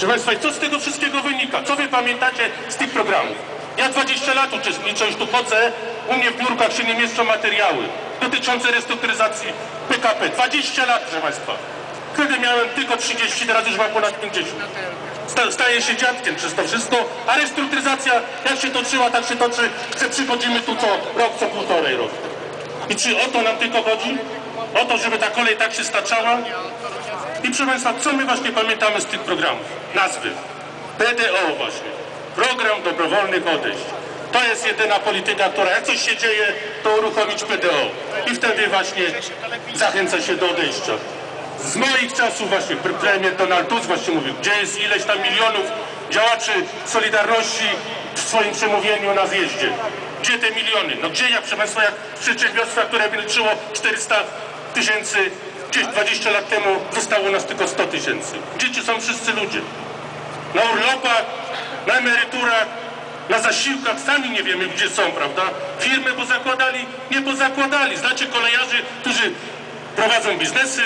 Proszę Państwa, co z tego wszystkiego wynika? Co Wy pamiętacie z tych programów? Ja 20 lat uczestniczę, już tu chodzę, u mnie w biurkach się nie mieszczą materiały dotyczące restrukturyzacji PKP. 20 lat, proszę Państwa. Wtedy miałem tylko 30, teraz już mam ponad 50. Sta- Staję się dziadkiem przez to wszystko, a restrukturyzacja jak się toczyła, tak się toczy, że przychodzimy tu co rok, co półtorej roku. I czy o to nam tylko chodzi? O to, żeby ta kolej tak się staczała? I proszę Państwa, co my właśnie pamiętamy z tych programów? Nazwy. PDO właśnie. Program dobrowolnych odejść. To jest jedyna polityka, która jak coś się dzieje, to uruchomić PDO. I wtedy właśnie zachęca się do odejścia. Z moich czasów właśnie pre- premier Donald Tusk właśnie mówił, gdzie jest ileś tam milionów działaczy Solidarności w swoim przemówieniu na zjeździe. Gdzie te miliony? No gdzie, jak proszę Państwa, jak przedsiębiorstwa, które liczyło 400 tysięcy, gdzieś 20 lat temu zostało nas tylko 100 tysięcy. Gdzie ci są wszyscy ludzie? Na urlopach, na emeryturach, na zasiłkach, sami nie wiemy gdzie są, prawda? Firmy pozakładali, nie pozakładali. Znacie kolejarzy, którzy prowadzą biznesy,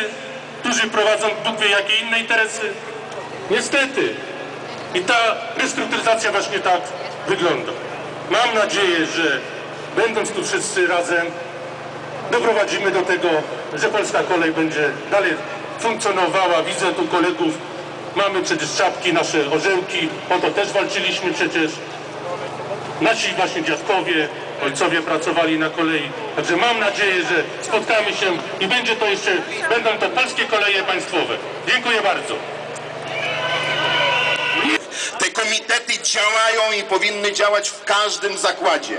którzy prowadzą Bóg wie jakie inne interesy. Niestety. I ta restrukturyzacja właśnie tak wygląda. Mam nadzieję, że będąc tu wszyscy razem, doprowadzimy do tego, że polska kolej będzie dalej funkcjonowała. Widzę tu kolegów, mamy przecież czapki, nasze orzełki, o to też walczyliśmy przecież. Nasi właśnie dziadkowie, ojcowie pracowali na kolei. Także mam nadzieję, że spotkamy się i będzie to jeszcze, będą to polskie koleje państwowe. Dziękuję bardzo. Te komitety działają i powinny działać w każdym zakładzie.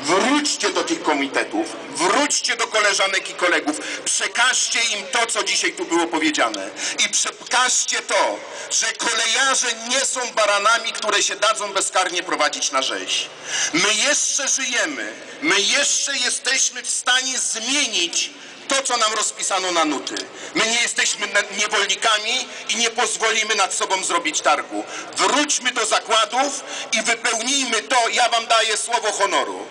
Wróćcie do tych komitetów, wróćcie do koleżanek i kolegów, przekażcie im to, co dzisiaj tu było powiedziane. I przekażcie to, że kolejarze nie są baranami, które się dadzą bezkarnie prowadzić na rzeź. My jeszcze żyjemy, my jeszcze jesteśmy w stanie zmienić to, co nam rozpisano na nuty. My nie jesteśmy niewolnikami i nie pozwolimy nad sobą zrobić targu. Wróćmy do zakładów i wypełnijmy to, ja wam daję słowo honoru.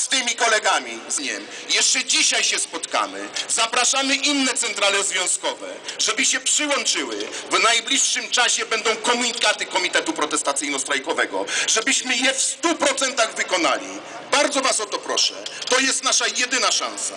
Z tymi kolegami, z nim. Jeszcze dzisiaj się spotkamy. Zapraszamy inne centrale związkowe, żeby się przyłączyły. W najbliższym czasie będą komunikaty Komitetu Protestacyjno-Strajkowego, żebyśmy je w 100% wykonali. Bardzo was o to proszę. To jest nasza jedyna szansa.